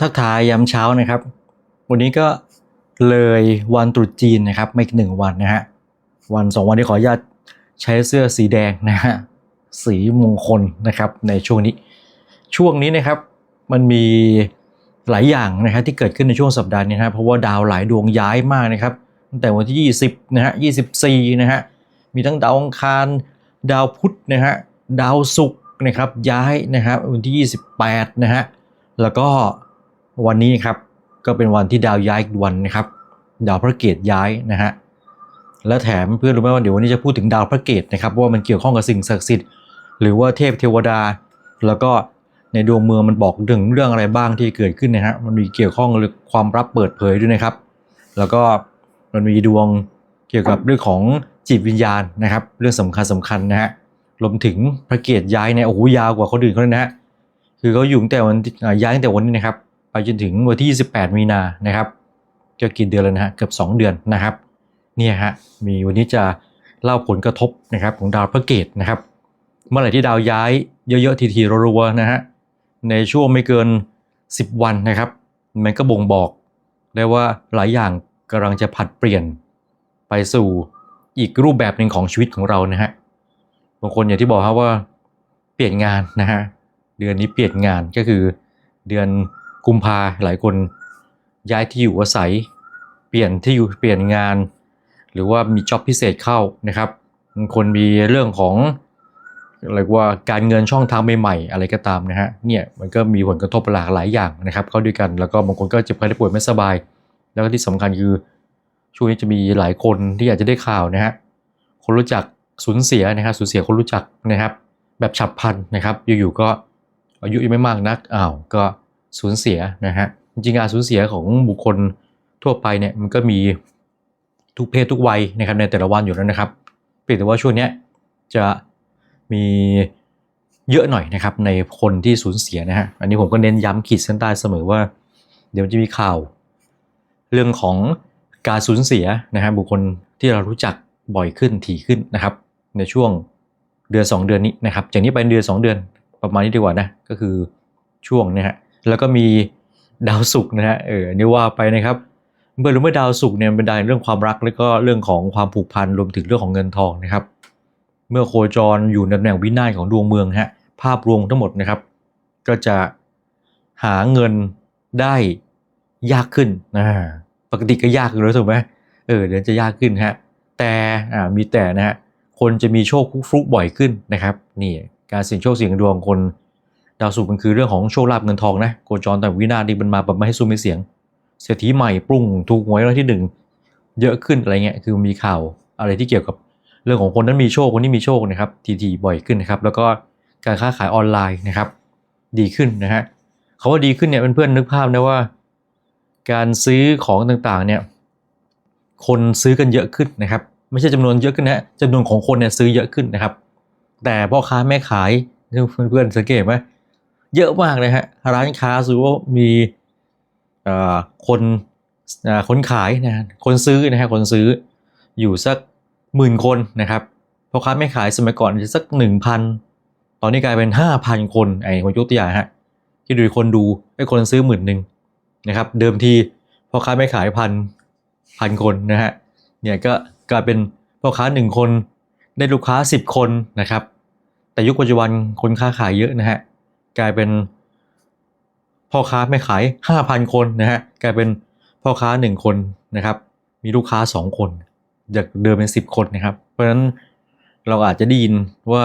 ทักทายยามเช้านะครับ วันนี้ก็เลยวันตรุษจีนนะครับ ไม่อีกหนึ่งวันนะฮะ วันสองวันที่ขออนุญาตใช้เสื้อสีแดงนะฮะ สีมงคลนะครับในช่วงนี้ ช่วงนี้นะครับมันมีหลายอย่างนะครับที่เกิดขึ้นในช่วงสัปดาห์นี้นะเพราะว่าดาวหลายดวงย้ายมากนะครับ ตั้งแต่วันที่ 20นะฮะ24นะฮะ มีทั้งดาวอังคาร ดาวพุธนะฮะ ดาวศุกร์นะครับย้ายนะครับวันที่ 28นะฮะ แล้วก็ วันนี้ครับก็เป็นวันที่ดาวย้ายอีกวันนะครับ ดาวพระเกตย้ายนะฮะและแถมเพื่อนรู้ไหมว่าเดี๋ยววันนี้จะพูดถึงดาวพระเกตนะครับว่ามันเกี่ยวข้องกับสิ่งศักดิ์สิทธิ์หรือว่าเทพเทวดา แล้วก็ในดวงเมืองมันบอกถึงเรื่องอะไรบ้างที่เกิดขึ้นนะฮะมันมีเกี่ยวข้องหรือความลับเปิดเผยด้วยนะครับ แล้วก็มันมีดวงเกี่ยวกับเรื่องของจิตวิญญาณนะครับ เรื่องสำคัญสำคัญนะฮะรวมถึงพระเกตย้ายเนี่ยโอ้โหยาวกว่าคนอื่นเขาเลยนะฮะคือเขาอยู่ตั้งแต่วันย้ายตั้งแต่วันนี้นะครับ ไปจนถึงวันที่ 28 มีนานะครับก็กี่เดือนแล้วนะฮะเกือบ 2 เดือนนะครับเนี่ยฮะมีวันนี้จะเล่าผลกระทบนะครับของดาวพระเกตนะครับ เมื่อไหร่ที่ดาวย้ายเยอะๆทีๆรัวๆนะฮะในช่วงไม่เกิน 10 วันนะครับ มันก็บ่งบอกได้ว่าหลายอย่างกำลังจะผัดเปลี่ยนไปสู่อีกรูปแบบหนึ่งของชีวิตของเรานะฮะบางคนอย่างที่บอกครับว่าเปลี่ยนงานนะฮะเดือนนี้เปลี่ยนงานก็คือเดือน กุมภาหลายคนย้ายที่อยู่อาศัย เปลี่ยนที่อยู่เปลี่ยนงาน หรือว่ามีจ็อบพิเศษเข้านะครับบางคนมีเรื่องของเรียกว่าการเงินช่องทางใหม่ๆอะไรก็ตามนะฮะเนี่ยมันก็มีผลกระทบหลากหลายอย่างนะครับ เข้าด้วยกันแล้วก็บางคนก็เจ็บไข้ได้ป่วยไม่สบาย แล้วก็ที่สำคัญคือช่วงนี้จะมีหลายคนที่อาจจะได้ข่าวนะฮะคนรู้จักสูญเสียนะครับสูญเสียคนรู้จักนะครับ แบบฉับพลันนะครับ อยู่ๆก็อายุยังไม่มากนักอ้าวก็ สูญเสียนะฮะจริงๆการสูญเสียของบุคคลทั่วไปเนี่ยมันก็มีทุกเพศทุกวัยนะครับในแต่ละวันอยู่แล้วนะครับเพียงแต่ว่าช่วงนี้จะมีเยอะหน่อยนะครับในคนที่สูญเสียนะฮะอันนี้ผมก็เน้นย้ำขีดเส้นใต้เสมอว่า เดี๋ยวจะมีข่าว เรื่องของการสูญเสียนะฮะบุคคลที่เรารู้จักบ่อยขึ้นถี่ขึ้นนะครับ ในช่วงเดือน 2 เดือนนี้นะครับจากนี้ไปเดือน 2 เดือนประมาณนี้ดีกว่านะก็คือช่วงนะฮะ แล้วก็มีดาวศุกร์นะฮะเออนี่ว่าไปนะครับเมื่อรือเมื่อดาวศุกร์เนี่ยเป็นดาวเรื่องความรักแล้วก็เรื่องของความผูกพันรวมถึงเรื่องของเงินทองนะครับ เมื่อโคจรอยู่ในตำแหน่งวินาศของดวงเมืองฮะภาพรวมทั้งหมดนะครับ ก็จะหาเงินได้ยากขึ้นนะปกติก็ยากอยู่แล้วถูกไหมเออเดี๋ยวจะยากขึ้นฮะแต่อ่ามีแต่นะฮะคนจะมีโชคฟลุกบ่อยขึ้นนะครับนี่การเสี่ยงโชคเสี่ยงดวงคน ดาวศุกมันคือเรื่องของโชคลาภเงินทองนะโคจรแต่วินาศนี่มันมาแบบไม่ให้สู้ไม่เสียง เศรษฐีใหม่ปรุงถูกหวยรางวัลที่หนึ่งเยอะขึ้นอะไรเงี้ยคือมีข่าวอะไรที่เกี่ยวกับเรื่องของคนนั้นมีโชคคนนี้มีโชคนะครับทีๆบ่อยขึ้นนะครับแล้วก็การค้าขายออนไลน์นะครับ ดีขึ้นนะฮะเขาว่าดีขึ้นเนี่ยเพื่อนๆนึกภาพนะว่า การซื้อของต่างๆเนี่ยคนซื้อกันเยอะขึ้นนะครับ ไม่ใช่จำนวนเยอะขึ้นนะจำนวนของคนเนี่ยซื้อเยอะขึ้นนะครับ แต่พ่อค้าแม่ขายเพื่อนๆสังเกตไหม เยอะมากเลยฮะร้านค้าซื้อว่ามีคนคนขายนะคนซื้อนะฮะคนซื้ออยู่สักหมื่นคนนะครับพ่อค้าแม่ขายสมัยก่อนจะสักหนึ่งพันตอนนี้กลายเป็นห้าพันคนไอ้คนยกตัวอย่างฮะที่ดูคนดูไอ้คนซื้อหมื่นหนึ่งนะครับ เดิมทีพ่อค้าไม่ขายพันพันคนนะฮะเนี่ยก็กลายเป็นพ่อค้าหนึ่งคนได้ลูกค้า 10 คนนะครับ แต่ยุคปัจจุบันคนค้าขายเยอะนะฮะ กลายเป็นพ่อค้าไม่ขาย 5,000 คนนะฮะกลายเป็นพ่อค้า 1 คนนะครับ มีลูกค้า 2 คนจากเดิมเป็น 10 คนนะครับ เพราะฉะนั้นเราอาจจะได้ยินว่า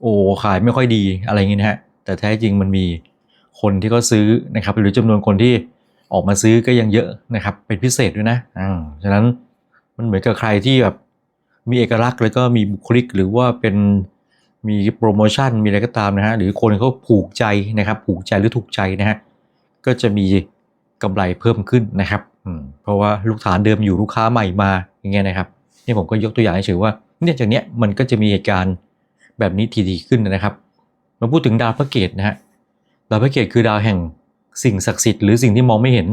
โอ้ขายไม่ค่อยดีอะไรอย่างงี้นะฮะแต่แท้จริงมันมีคนที่เขาซื้อนะครับ หรือจำนวนคนที่ออกมาซื้อก็ยังเยอะนะครับ เป็นพิเศษด้วยนะอ่าฉะนั้นมันเหมือนกับใครที่แบบมีเอกลักษณ์แล้วก็มีบุคลิกหรือว่าเป็น มีโปรโมชั่นมีอะไรก็ตามนะฮะหรือคนเขาผูกใจนะครับผูกใจหรือถูกใจนะฮะก็จะมีกำไรเพิ่มขึ้นนะครับเพราะว่าลูกฐานเดิมอยู่ลูกค้าใหม่มาอย่างเงี้ยนะครับนี่ผมก็ยกตัวอย่างให้เฉยว่าเนี่ยจากเนี้ยมันก็จะมีเหตุการณ์แบบนี้ทีๆขึ้นนะครับ มาพูดถึงดาวพระเกตนะฮะดาวพระเกตคือดาวแห่งสิ่งศักดิ์สิทธิ์หรือสิ่งที่มองไม่เห็น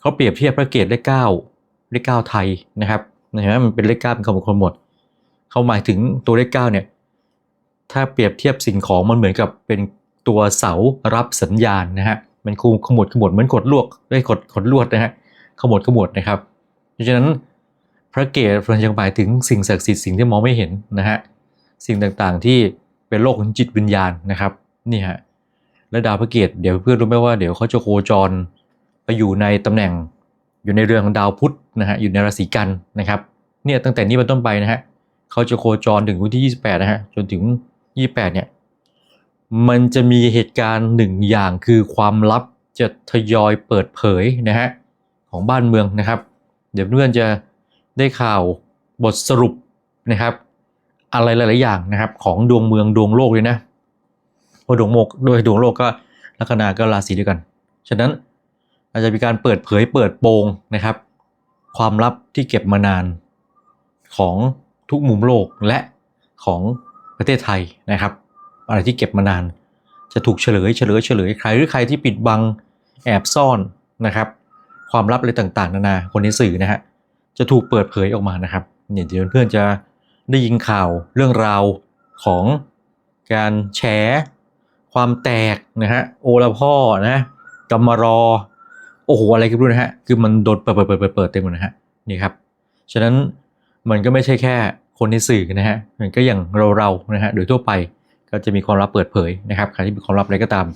เขาเปรียบเทียบพระเกตเลขเก้าเลขเก้าไทยนะครับเห็นไหมมันเป็นเลขเก้าเป็นคำมงคลหมดเขาหมายถึงตัวเลขเก้าเนี่ย ถ้าเปรียบเทียบสิ่งของมันเหมือนกับเป็นตัวเสารับสัญญาณนะฮะมันคูขมวดขมวดเหมือนขดลวกได้ยขดขดลวดนะฮะขมวดขมวดนะครับเพราะฉะนั้นพระเกศมันยังหมายถึงสิ่งศักดิ์สิทธิ์สิ่งที่มองไม่เห็นนะฮะสิ่งต่างๆที่เป็นโลกของจิตวิญญาณนะครับนี่ฮะและดาวพระเกศเดี๋ยวเพื่อนรู้ไหมว่าเดี๋ยวเขาจะโคจรไปอยู่ในตำแหน่งอยู่ในเรือนของดาวพุธนะฮะอยู่ในราศีกันนะครับเนี่ยตั้งแต่นี้เป็นต้นไปนะฮะเขาจะโคจรถึงวันที่ 28 นะฮะจนถึง 28เนี่ยมันจะมีเหตุการณ์หนึ่งอย่างคือความลับจะทยอยเปิดเผยนะฮะของบ้านเมืองนะครับ เดี๋ยวเพื่อนจะได้ข่าวบทสรุปนะครับ อะไรหลาย ๆ อย่างนะครับของดวงเมืองดวงโลกเลยนะเพราะดวงโมกโดยดวงโลกก็ลัคนาก็ราศีเดียวกัน ฉะนั้นอาจจะมีการเปิดเผยเปิดโปงนะครับ ความลับที่เก็บมานานของทุกมุมโลกและของ ประเทศไทยนะครับ อะไรที่เก็บมานาน จะถูกเฉลยเฉลยเฉลยใครหรือใครที่ปิดบังแอบซ่อนนะครับ ความลับอะไรต่างๆ นานาคนในสื่อนะฮะจะถูกเปิดเผยออกมานะครับเนี่ยเดี๋ยวเพื่อนจะได้ยินข่าวเรื่องราวของการแฉความแตกนะฮะโอละพ่อนะกำมารอ โอ้โหอะไรก็ไม่รู้นะฮะคือมันโดนเปิดเปิดเปิดเปิดเต็มหมดนะฮะนี่ครับฉะนั้นมันก็ไม่ใช่แค่ คนในสื่อนะฮะมันก็อย่างเราเรานะฮะโดยทั่วไปก็จะมีความลับเปิดเผยนะครับใครที่มีความลับอะไรก็ตาม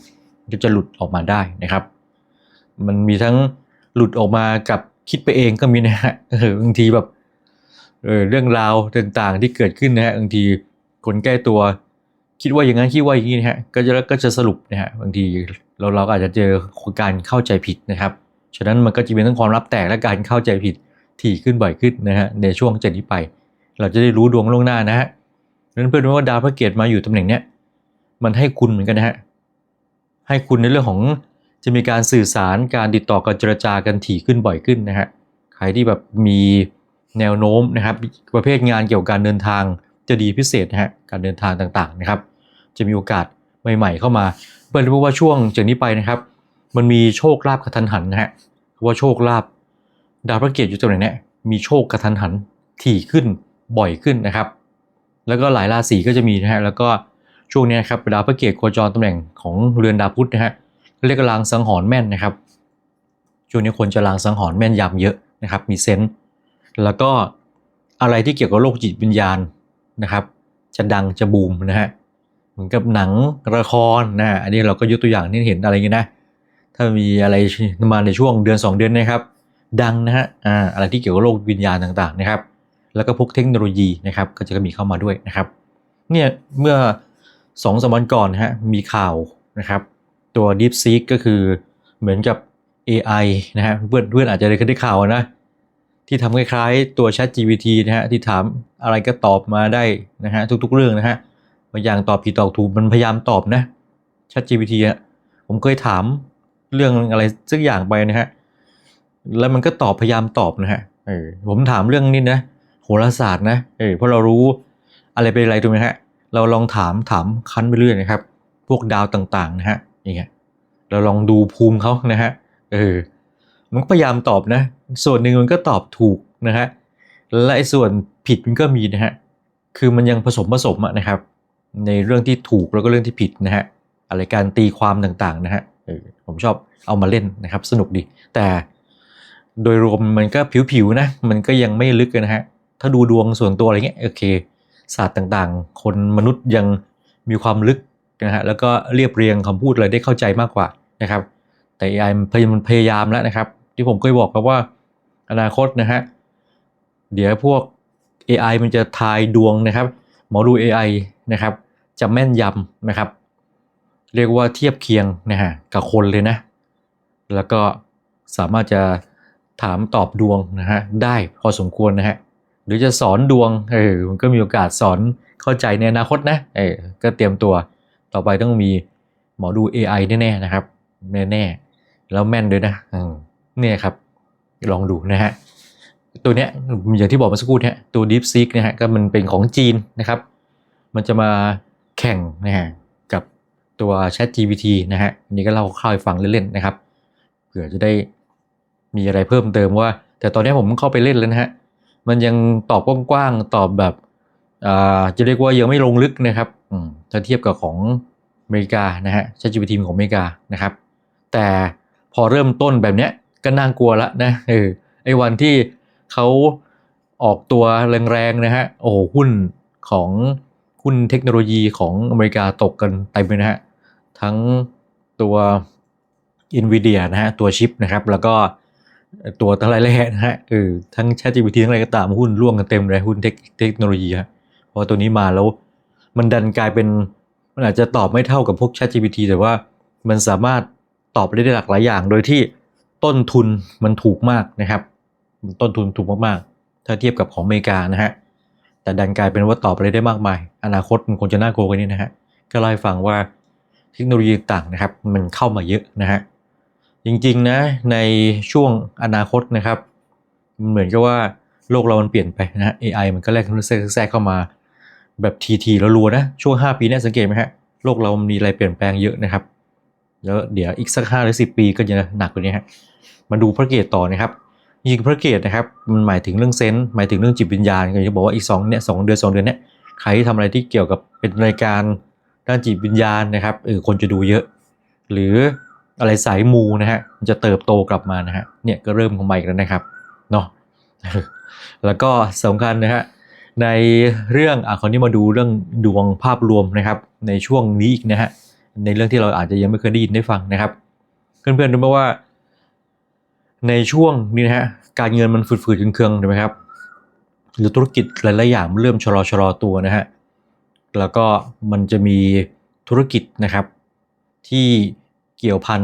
ก็จะหลุดออกมาได้นะครับ มันมีทั้งหลุดออกมากับคิดไปเองก็มีนะฮะเออบางทีแบบเออเรื่องราวต่างๆที่เกิดขึ้นนะฮะบางทีคนใกล้ตัว คิดว่าอย่างนั้นคิดว่าอย่างนี้นะฮะก็จะก็จะสรุปนะฮะบางทีเราเราอาจจะเจอการเข้าใจผิดนะครับ ฉะนั้นมันก็จะมีทั้งความลับแตกและการเข้าใจผิดถี่ขึ้นบ่อยขึ้นนะฮะในช่วงจากนี้ไป เราจะได้รู้ดวงล่วงหน้านะฮะนั้นเพื่อนว่าดาวพระเกตมาอยู่ตำแหน่งเนี้ยมันให้คุณเหมือนกันนะฮะให้คุณในเรื่องของจะมีการสื่อสารการติดต่อการเจรจากันถี่ขึ้นบ่อยขึ้นนะฮะใครที่แบบมีแนวโน้มนะครับประเภทงานเกี่ยวกับการเดินทางจะดีพิเศษนะฮะการเดินทางต่างๆนะครับ จะมีโอกาสใหม่ ๆ เข้ามาเพื่อนรู้ว่าช่วงจากนี้ไปนะครับ มันมีโชคลาภกระทันหันนะฮะเพราะว่าโชคลาภดาวพระเกตอยู่ตำแหน่งเนี้ยมีโชคกระทันหันถี่ขึ้น บ่อยขึ้นนะครับ แล้วก็หลายราศีก็จะมีนะฮะแล้วก็ช่วงนี้นะครับดาวพระเกตโคจรตำแหน่งของเรือนดาวพุธนะฮะเรียกลางสังหรณ์แม่นนะครับช่วงนี้คนจะลางสังหรณ์แม่นยำเยอะนะครับ มีเซนส์แล้วก็อะไรที่เกี่ยวกับโลกจิตวิญญาณนะครับ จะดังจะบูมนะฮะเหมือนกับหนังละครนะอันนี้เราก็ยกตัวอย่างที่เห็นอะไรเงี้ยนะถ้ามีอะไรมาในช่วงเดือน 2 เดือนนะครับ ดังนะฮะอ่าอะไรที่เกี่ยวกับโลกวิญญาณต่างๆนะครับ แล้วก็พวกเทคโนโลยีนะครับก็จะมีเข้ามาด้วยนะครับเนี่ยเมื่อสองสามวันก่อนนะฮะมีข่าวนะครับ ตัว DeepSeek ก็คือเหมือนกับ AI นะฮะเพื่อนเพื่อนอาจจะได้เคยได้ข่าวนะ ที่ทำคล้ายๆตัว Chat GPT นะฮะที่ถามอะไรก็ตอบมาได้นะฮะทุกๆเรื่องนะฮะบางอย่างตอบผิดตอบถูกมันพยายามตอบนะ Chat GPT อะผมเคยถามเรื่องอะไรสักอย่างไปนะฮะแล้วมันก็ตอบพยายามตอบนะฮะเออผมถามเรื่องนี้นะ โหราศาสตร์นะเออเพราะเรารู้อะไรเป็นอะไรถูกไหมฮะเราลองถามถามคั้นไปเรื่อยนะครับ พวกดาวต่างๆนะฮะอย่างเงี้ยเราลองดูภูมิเขานะฮะเออมันก็พยายามตอบนะ ส่วนหนึ่งมันก็ตอบถูกนะฮะและไอ้ส่วนผิดมันก็มีนะฮะคือมันยังผสมผสมอะนะครับ ในเรื่องที่ถูกแล้วก็เรื่องที่ผิดนะฮะอะไรการตีความต่างๆนะฮะเออผมชอบเอามาเล่นนะครับ สนุกดี แต่โดยรวมมันก็ผิวๆนะ มันก็ยังไม่ลึกนะฮะ ถ้าดูดวงส่วนตัวอะไรเงี้ยโอเค ศาสตร์ต่างๆ คนมนุษย์ยังมีความลึกนะฮะแล้วก็เรียบเรียงคำพูดอะไรได้เข้าใจมากกว่านะครับ แต่ AI มันพยายามพยายามแล้วนะครับ ที่ผมเคยบอกครับว่าอนาคตนะฮะเดี๋ยวพวก AI มันจะทายดวงนะครับหมอดู AI นะครับ จะแม่นยำนะครับ เรียกว่าเทียบเคียงนะฮะกับคนเลยนะ แล้วก็สามารถจะถามตอบดวงนะฮะได้พอสมควรนะฮะ หรือจะสอนดวงเออมันก็มีโอกาสสอนเข้าใจในอนาคตนะเออก็เตรียมตัวต่อไปต้องมีหมอดู AI แน่ๆนะครับแน่ๆแล้วแม่นด้วยนะเนี่ยครับ ลองดูนะฮะตัวเนี้ยอย่างที่บอกเมื่อสักครู่เนี่ยตัว DeepSeek นะฮะก็มันเป็นของจีนนะครับ มันจะมาแข่งนะฮะกับตัว ChatGPT นะฮะนนี้ก็เล่าเข้าให้ฟังเล่นๆนะครับเผื่อจะได้มีอะไรเพิ่มเติมว่า แต่ตอนนี้ผมเข้าไปเล่นแล้วนะฮะ มันยังตอบกว้างๆตอบแบบจะเรียกว่ายังไม่ลงลึกนะครับถ้าเทียบกับของอเมริกานะฮะ ChatGPT ของอเมริกานะครับ แต่พอเริ่มต้นแบบเนี้ยก็น่ากลัวละนะเออไอ้วันที่เขาออกตัวแรงๆนะฮะโอ้โหหุ้นของหุ้นเทคโนโลยีของอเมริกาตกกันเต็มเลยนะฮะ ทั้งตัว NVIDIA นะฮะ ตัวชิปนะครับ แล้วก็ ตัวทั้งหลายแหล่นะฮะเออทั้ง ChatGPT ทั้งอะไรก็ตามหุ้นร่วงกันเต็มเลยหุ้นเทคเทคโนโลยีฮะเพราะตัวนี้มาแล้วมันดันกลายเป็นมันอาจจะตอบไม่เท่ากับพวก ChatGPT แต่ว่ามันสามารถตอบได้หลากหลายอย่าง โดยที่ต้นทุนมันถูกมากนะครับ ต้นทุนถูกมากๆ ถ้าเทียบกับของอเมริกานะฮะแต่ดันกลายเป็นว่าตอบอะไรได้มากมาย อนาคตมันคงจะน่ากลัวกันนี้นะฮะก็เล่าให้ฟังว่าเทคโนโลยีต่างนะครับ มันเข้ามาเยอะนะฮะ จริงๆนะในช่วงอนาคตนะครับ เหมือนกับว่าโลกเรามันเปลี่ยนไปนะ AI มันก็แลกแทรกเข้ามาแบบทีๆแล้วรัวนะ ช่วง 5 ปีเนี้สังเกตไหมฮะโลกเรามันมีอะไรเปลี่ยนแปลงเยอะนะครับ แล้วเดี๋ยวอีกสักห้าหรือสิปีก็จะหนักกว่านี้ฮะมาดูพระเกตต่อนะครับจริงพระเกตนะครับมันหมายถึงเรื่องเซนส์หมายถึงเรื่องจิตวิญญาณก็จะบอกว่าอีกสองเนี่ยสองเดือนสองเดือนเนี่ยใครที่ทำอะไรที่เกี่ยวกับเป็นรายการด้านจิตวิญญาณนะครับเออคนจะดูเยอะ หรือ อะไรสายมูนะฮะมันจะเติบโตกลับมานะฮะเนี่ยก็เริ่มของใหม่แล้วนะครับเนาะแล้วก็สำคัญนะฮะในเรื่องอะคราวนี้มาดูเรื่องดวงภาพรวมนะครับ ในช่วงนี้อีกนะฮะในเรื่องที่เราอาจจะยังไม่เคยได้ยินได้ฟังนะครับ เพื่อนๆรู้ไหมว่า ในช่วงนี้นะฮะการเงินมันฝืดๆเคืองๆถูกไหมครับหรือธุรกิจหลายๆอย่างเริ่มชะลอชะลอตัวนะฮะแล้วก็มันจะมีธุรกิจนะครับที่ กี่ยวพัน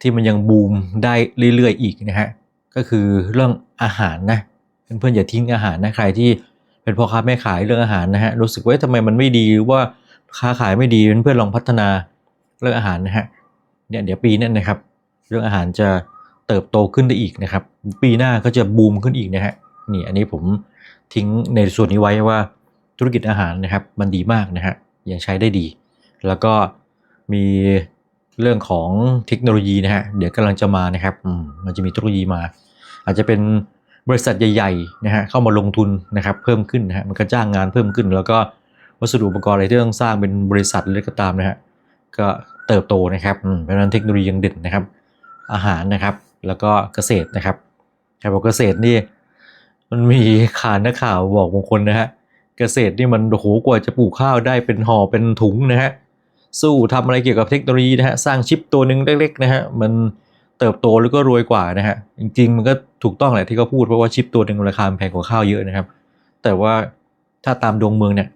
ที่มันยังบูมได้เรื่อยๆอีกนะฮะก็คือเรื่องอาหารนะเพื่อนๆอย่าทิ้งอาหารนะใครที่เป็นพ่อค้าแม่ขายเรื่องอาหารนะฮะรู้สึกว่าทำไมมันไม่ดีหรือว่าค้าขายไม่ดีเพื่อนๆลองพัฒนาเรื่องอาหารนะฮะเนี่ยเดี๋ยวปีนี้นะครับ เรื่องอาหารจะเติบโตขึ้นได้อีกนะครับ ปีหน้าก็จะบูมขึ้นอีกนะฮะนี่อันนี้ผมทิ้งในส่วนนี้ไว้ว่าธุรกิจอาหารนะครับ มันดีมากนะฮะยังใช้ได้ดี แล้วก็มี เรื่องของเทคโนโลยีนะฮะเดี๋ยวกำลังจะมานะครับมันจะมีเทคโนโลยีมา อาจจะเป็นบริษัทใหญ่ๆนะฮะเข้ามาลงทุนนะครับเพิ่มขึ้นนะฮะมันก็จ้างงานเพิ่มขึ้น แล้วก็วัสดุอุปกรณ์อะไรที่ต้องสร้างเป็นบริษัทอะไรก็ตามนะฮะก็เติบโตนะครับเพราะฉะนั้นเทคโนโลยียังเด่นนะครับ อาหารนะครับ แล้วก็เกษตรนะครับใครบอกเกษตรนี่มันมีข่าวนักข่าวบอกบางคนนะฮะเกษตรนี่มันโอ้โหกว่าจะปลูกข้าวได้เป็นห่อเป็นถุงนะฮะ สู้ทำอะไรเกี่ยวกับเทคโนโลยีนะฮะสร้างชิปตัวหนึ่งเล็กๆนะฮะมันเติบโตแล้วก็รวยกว่านะฮะจริงๆ มันก็ถูกต้องแหละที่เขาพูดเพราะว่าชิปตัวหนึ่งราคาแพงกว่าข้าวเยอะนะครับ แต่ว่าถ้าตามดวงเมืองเนี่ย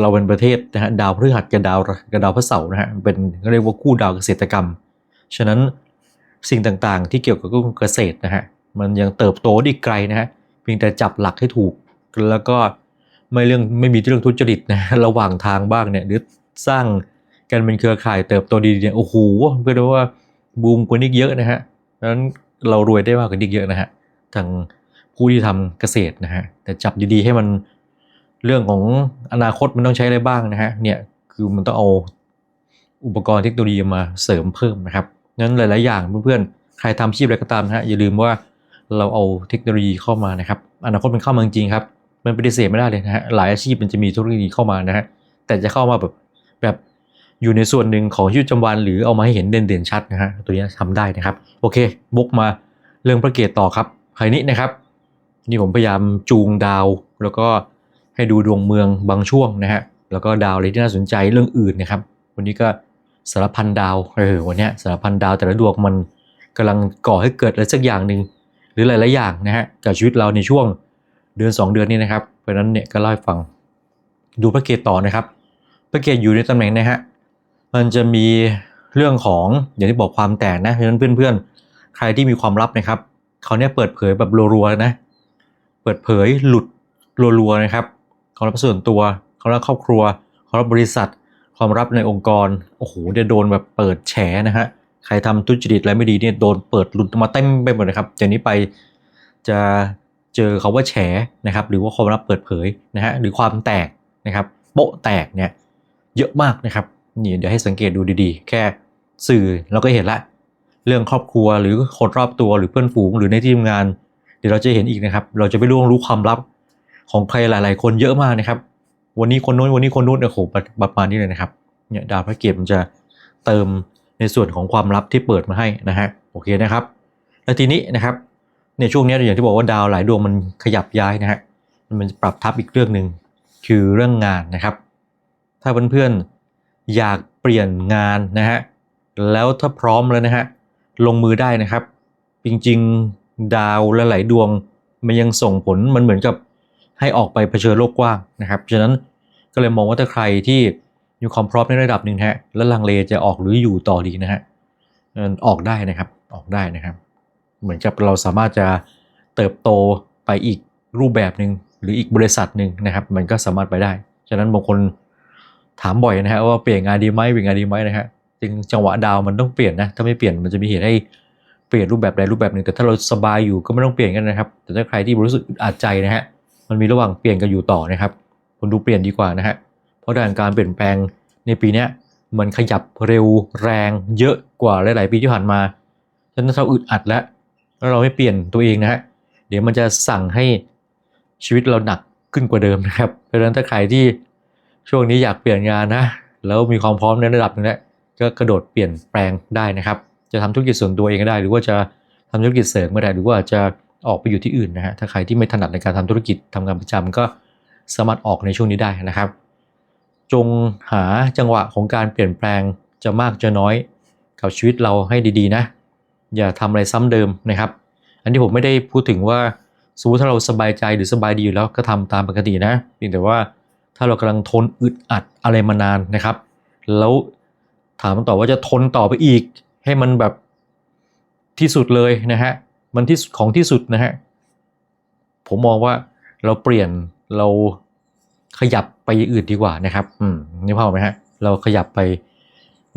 เราเป็นประเทศนะฮะดาวพฤหัสกับดาวกับดาวพฤเสาร์นะฮะเป็นเรียกว่าคู่ดาวเกษตรกรรม ฉะนั้นสิ่งต่างๆ ที่เกี่ยวกับเกษตรนะฮะมันยังเติบโตได้อีกไกลนะฮะเพียงแต่จับหลักให้ถูก แล้วก็ไม่เรื่องไม่มีเรื่องทุจริตนะระหว่างทางบ้างเนี่ยหรือสร้าง การเป็นเครือข่ายเติบโตดีเนี่ยโอ้โหเพื่อว่าบูมกว่านี้เยอะนะฮะดังนั้นเรารวยได้มากกว่านี้เยอะนะฮะทางผู้ที่ทำเกษตรนะฮะแต่จับดีๆให้มันเรื่องของอนาคตมันต้องใช้อะไรบ้างนะฮะเนี่ยคือมันต้องเอาอุปกรณ์เทคโนโลยีมาเสริมเพิ่มนะครับนั้นหลายๆอย่างเพื่อนๆใครทำอาชีพอะไรก็ตามนะฮะอย่าลืมว่าเราเอาเทคโนโลยีเข้ามานะครับอนาคตมันเข้ามาจริงครับ มันปฏิเสธไม่ได้เลยนะฮะหลายอาชีพมันจะมีเทคโนโลยีเข้ามานะฮะแต่จะเข้ามาแบบ อยู่ในส่วนหนึ่งของชีวิตประจำวัน หรือเอามาให้เห็นเด่นๆชัดนะฮะตัวนี้ทำได้นะครับ โอเคบกมาเรื่องพระเกตต่อครับใครนี้นะครับ นี่ผมพยายามจูงดาว แล้วก็ให้ดูดวงเมืองบางช่วงนะฮะแล้วก็ดาวอะไรที่น่าสนใจเรื่องอื่นนะครับ วันนี้ก็สารพันดาวเออวันนี้สารพันดาวแต่ละดวงมันกำลังก่อให้เกิดอะไรสักอย่างหนึ่งหรือหลายๆอย่างนะฮะกับชีวิตเราในช่วงเดือน 2 เดือนนี้นะครับเพราะฉะนั้นเนี่ยก็เล่าให้ฟังดูพระเกตต่อนะครับ พระเกตอยู่ในตำแหน่งนะฮะ มันจะมีเรื่องของอย่างที่บอกความแตกนะเพราะฉะนั้นเพื่อนๆ ใครที่มีความลับนะครับเขาเนี่ยเปิดเผยแบบรัวๆนะ เปิดเผยหลุดรัวๆนะครับความลับส่วนตัวความลับครอบครัวความลับบริษัท ความลับในองค์กรโอ้โหจะโดนแบบเปิดแฉนะฮะใครทำทุจริตอะไรไม่ดีเนี่ยโดนเปิดหลุดออกมาเต็มไปหมดเลยครับจากนี้ไปจะเจอเขาว่าแฉนะครับ หรือว่าความลับเปิดเผยนะฮะหรือความแตกนะครับโปะแตกเนี่ยเยอะมากนะครับ นี่เดี๋ยวให้สังเกตดูดีๆ แค่สื่อเราก็เห็นละ เรื่องครอบครัวหรือคนรอบตัวหรือเพื่อนฝูงหรือในที่ทำงาน เดี๋ยวเราจะเห็นอีกนะครับ เราจะไปล่วงรู้ความลับของใครหลาย ๆ คนเยอะมากนะครับ วันนี้คนโน้นวันนี้คนนู้นโอ้โหประมาณนี้เลยนะครับเนี่ยดาวพระเกียรติมันจะเติมในส่วนของความลับที่เปิดมาให้นะฮะโอเคนะครับ แล้วทีนี้นะครับในช่วงนี้อย่างที่บอกว่าดาวหลายดวงมันขยับย้ายนะฮะมันจะปรับทับอีกเรื่องหนึ่งคือเรื่องงานนะครับ ถ้าเพื่อนๆ อยากเปลี่ยนงานนะฮะแล้วถ้าพร้อมแล้วนะฮะลงมือได้นะครับ จริงๆดาวและหลายดวง มันยังส่งผลมันเหมือนกับให้ออกไปเผชิญโลกกว้างนะครับฉะนั้นก็เลยมองว่าถ้าใครที่มีความพร้อมในระดับหนึ่งฮะแล้วลังเลจะออกหรืออยู่ต่อดีนะฮะออกได้นะครับออกได้นะครับ เหมือนกับเราสามารถจะเติบโตไปอีกรูปแบบหนึ่งหรืออีกบริษัทหนึ่งนะครับ มันก็สามารถไปได้ ฉะนั้นบางคน ถามบ่อยนะฮะว่าเปลี่ยนงานดีไหมเปลี่ยนงานดีไหมนะฮะจึงจังหวะดาวมันต้องเปลี่ยนนะถ้าไม่เปลี่ยนมันจะมีเหตุให้เปลี่ยนรูปแบบใดรูปแบบหนึ่งแต่ถ้าเราสบายอยู่ก็ไม่ต้องเปลี่ยนกันนะครับ แต่ถ้าใครที่รู้สึกอึดอัดใจนะฮะมันมีระหว่างเปลี่ยนกับอยู่ต่อนะครับคุณดูเปลี่ยนดีกว่านะฮะเพราะด้านการเปลี่ยนแปลงในปีนี้มันขยับเร็วแรงเยอะกว่าหลาย ๆ ปีที่ผ่านมาฉะนั้นเราอึดอัดแล้วแล้วเราไม่เปลี่ยนตัวเองนะฮะเดี๋ยวมันจะสั่งให้ชีวิตเราหนักขึ้นกว่าเดิมนะครับเพราะฉะนั้นถ้าใครที่ ช่วงนี้อยากเปลี่ยนงานนะ แล้วมีความพร้อมในระดับนึงแล้วก็กระโดดเปลี่ยนแปลงได้นะครับ จะทำธุรกิจส่วนตัวเองก็ได้ หรือว่าจะทำธุรกิจเสริมก็ได้ หรือว่าจะออกไปอยู่ที่อื่นนะฮะ ถ้าใครที่ไม่ถนัดในการทำธุรกิจทำงานประจำก็สามารถออกในช่วงนี้ได้นะครับ จงหาจังหวะของการเปลี่ยนแปลงจะมากจะน้อยกับชีวิตเราให้ดีๆนะ อย่าทำอะไรซ้ำเดิมนะครับ อันนี้ผมไม่ได้พูดถึงว่าสมมติถ้าเราสบายใจหรือสบายดีอยู่แล้วก็ทำตามปกตินะเพียงแต่ว่า ถ้าเรากำลังทนอึดอัดอะไรมานานนะครับ แล้วถามต่อว่าจะทนต่อไปอีก ให้มันแบบที่สุดเลยนะฮะมันที่สุดของที่สุดนะฮะผมมองว่าเราเปลี่ยนเราขยับไปอื่นดีกว่านะครับอืมนี่พอไหมฮะเราขยับไป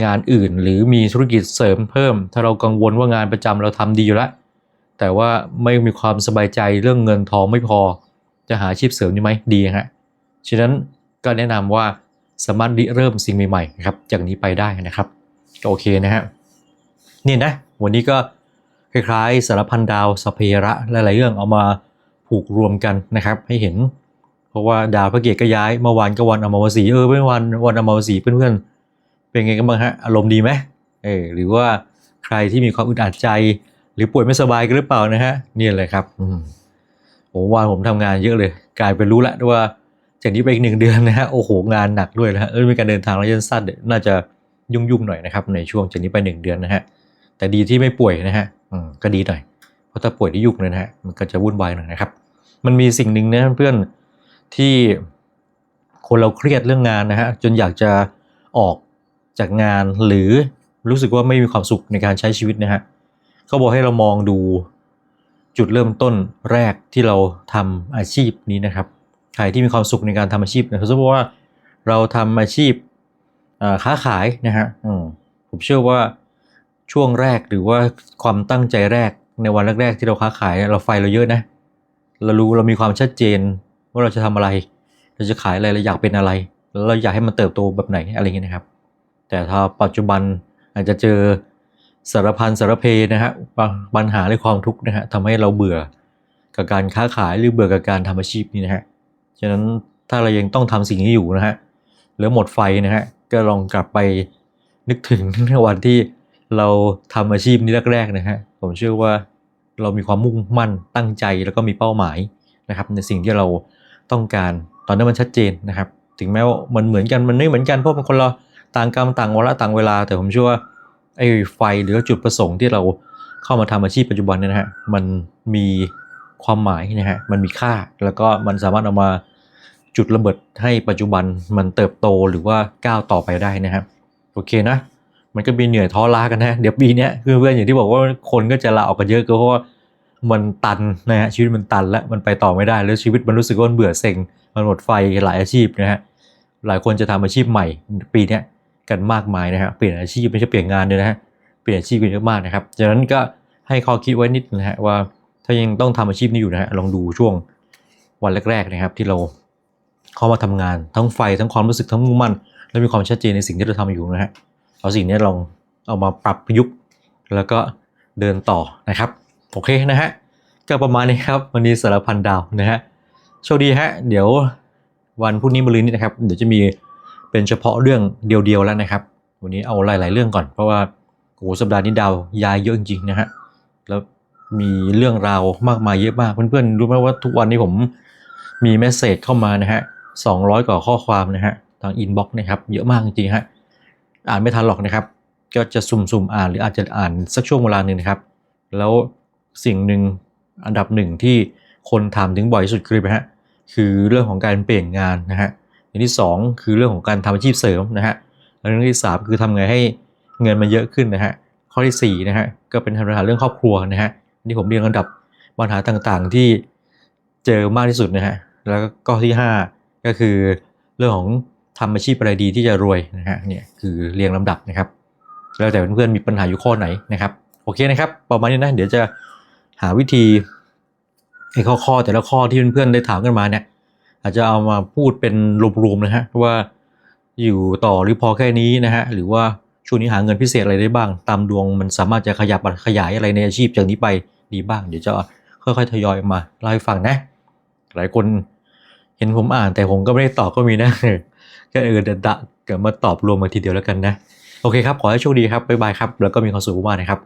งานอื่น หรือมีธุรกิจเสริมเพิ่ม ถ้าเรากังวลว่างานประจำเราทำดีอยู่แล้วแต่ว่าไม่มีความสบายใจเรื่องเงินทองไม่พอจะหาอาชีพเสริมนี่ไหมดีฮะฉะนั้น ก็แนะนำว่าสามารถริเริ่มสิ่งใหม่ๆนะครับจากนี้ไปได้นะครับก็โอเคนะฮะนี่นะวันนี้ก็คล้ายๆสารพันดาวสเพระหลายๆเรื่องเอามาผูกรวมกันนะครับ ให้เห็น เพราะว่าดาวพระเกียรติก็ย้ายเมื่อวานก็วันอมาวสีเออเมื่อวันวันอมาวสีเพื่อนๆเป็นไงกันบ้างฮะอารมณ์ดีไหมเออหรือว่าใครที่มีความอึดอัดใจ หรือป่วยไม่สบายกันหรือเปล่านะฮะนี่แหละครับอืมผมว่าผมทำงานเยอะเลย กลายเป็นรู้แล้วว่า จากนี้ไปอีกหนึ่งเดือนนะฮะโอ้โหงานหนักด้วยนะฮะเออมีการเดินทางระยะสั้นเนี่ยน่าจะยุ่งๆหน่อยนะครับในช่วงจากนี้ไปหนึ่งเดือนนะฮะแต่ดีที่ไม่ป่วยนะฮะอืมก็ดีหน่อยเพราะถ้าป่วยที่ยุ่งเลยนะฮะมันก็จะวุ่นวายหน่อยนะครับ มันมีสิ่งหนึ่งนะเพื่อนที่คนเราเครียดเรื่องงานนะฮะจนอยากจะออกจากงานหรือรู้สึกว่าไม่มีความสุขในการใช้ชีวิตนะฮะเขาบอกให้เรามองดูจุดเริ่มต้นแรกที่เราทำอาชีพนี้นะครับ ใครที่มีความสุขในการทำอาชีพนะครับสมมติว่าเราทำอาชีพค้าขายนะฮะผมเชื่อว่าช่วงแรกหรือว่าความตั้งใจแรกในวันแรกๆที่เราค้าขายเราไฟเราเยอะนะ เรารู้เรามีความชัดเจนว่าเราจะทำอะไร เราจะขายอะไรเราอยากเป็นอะไร แล้วเราอยากให้มันเติบโตแบบไหนอะไรอย่างเงี้ยนะครับ แต่ถ้าปัจจุบันอาจจะเจอสารพันสารเพนะฮะปัญปัญหาและความทุกข์นะฮะทำให้เราเบื่อกับการค้าขายหรือเบื่อกับการทำอาชีพนี้นะฮะ ฉะนั้นถ้าเรายังต้องทำสิ่งนี้อยู่นะฮะแล้วหมดไฟนะฮะก็ลองกลับไปนึกถึงวันที่เราทำอาชีพนี้แรกๆนะฮะผมเชื่อว่าเรามีความมุ่งมั่นตั้งใจแล้วก็มีเป้าหมายนะครับ ในสิ่งที่เราต้องการตอนนั้นมันชัดเจนนะครับ ถึงแม้ว่ามันเหมือนกันมันไม่เหมือนกันเพราะมันคนเราต่างกรรมต่างวาระต่างเวลา แต่ผมเชื่อว่าไอ้ไฟหรือจุดประสงค์ที่เราเข้ามาทำอาชีพปัจจุบันเนี่ยนะฮะมันมีความหมายนะฮะมันมีค่าแล้วก็มันสามารถเอามา จุดระเบิดให้ปัจจุบันมันเติบโตหรือว่าก้าวต่อไปได้นะครับโอเคนะ มันก็มีเหนื่อยท้อล้ากันนะเดี๋ยวปีนี้เพื่อนๆอย่างที่บอกว่าคนก็จะลาออกกันเยอะก็เพราะว่ามันตันนะฮะชีวิตมันตันแล้วมันไปต่อไม่ได้ แล้วชีวิตมันรู้สึกว่ามันเบื่อเซ็งมันหมดไฟหลายอาชีพนะฮะหลายคนจะทำอาชีพใหม่ปีนี้กันมากมายนะฮะเปลี่ยนอาชีพไม่ใช่เปลี่ยนงานเลยนะฮะเปลี่ยนอาชีพกันเยอะมากนะครับจากนั้นก็ให้ข้อคิดไว้นิดนะฮะว่าถ้ายังต้องทำอาชีพนี้อยู่นะฮะลองดูช่วงวันแรกๆนะครับที่เรา เข้ามาทำงาน ทั้งไฟทั้งความรู้สึกทั้งมุ่งมั่น และมีความชัดเจนในสิ่งที่เราทำอยู่นะฮะเอาสิ่งนี้ลองเอามาปรับประยุกต์แล้วก็เดินต่อนะครับโอเคนะฮะก็ประมาณนี้ครับวันนี้สารพันดาวนะฮะโชคดีฮะเดี๋ยววันพรุ่งนี้มะรืนนี้นะครับ เดี๋ยวจะมีเป็นเฉพาะเรื่องเดียวๆแล้วนะครับ วันนี้เอาหลาย ๆ เรื่องก่อน เพราะว่าโอ้สัปดาห์นี้ดาวย้ายเยอะจริงๆนะฮะแล้วมีเรื่องราวมากมายเยอะมากเพื่อนๆรู้ไหมว่าทุกวันนี้ผมมีเมสเซจเข้ามานะฮะ 200 กว่าข้อความนะฮะทางอินบ็อกซ์นะครับเยอะมากจริงๆฮะอ่านไม่ทันหรอกนะครับ ก็จะสุ่มๆอ่านหรืออาจจะอ่านสักช่วงเวลาหนึ่งนะครับ แล้วสิ่งหนึ่งอันดับหนึ่งที่คนถามถึงบ่อยที่สุดคือไรฮะคือเรื่องของการเปลี่ยนงานนะฮะอย่างที่สองคือเรื่องของการทำอาชีพเสริมนะฮะแล้วเรื่องที่สามคือทำไงให้เงินมันเยอะขึ้นนะฮะข้อที่สี่นะฮะก็เป็นปัญหาเรื่องครอบครัวนะฮะนี่ผมเรียงลำดับปัญหาต่างๆที่เจอมากที่สุดนะฮะแล้วก็ที่ห้า ก็คือเรื่องของทำอาชีพอะไรดีที่จะรวยนะฮะเนี่ยคือเรียงลำดับนะครับ แล้วแต่เพื่อนๆมีปัญหาอยู่ข้อไหนนะครับ โอเคนะครับ ประมาณนี้นะ เดี๋ยวจะหาวิธีไอ้ข้อข้อแต่ละข้อที่เพื่อนๆได้ถามกันมาเนี่ยอาจจะเอามาพูดเป็นรวมๆนะฮะว่าอยู่ต่อหรือพอแค่นี้นะฮะหรือว่าช่วงนี้หาเงินพิเศษอะไรได้บ้าง ตามดวงมันสามารถจะขยับขยายอะไรในอาชีพจากนี้ไปดีบ้าง เดี๋ยวจะค่อยๆทยอยมาเล่าให้ฟังนะ หลายคน เห็นผมอ่านแต่ผมก็ไม่ได้ตอบก็มีนะก็เออเดดะเกิดมาตอบรวมมาทีเดียวแล้วกันนะ โอเคครับ ขอให้โชคดีครับบ๊ายบายครับ แล้วก็มีความสุขมากนะครับ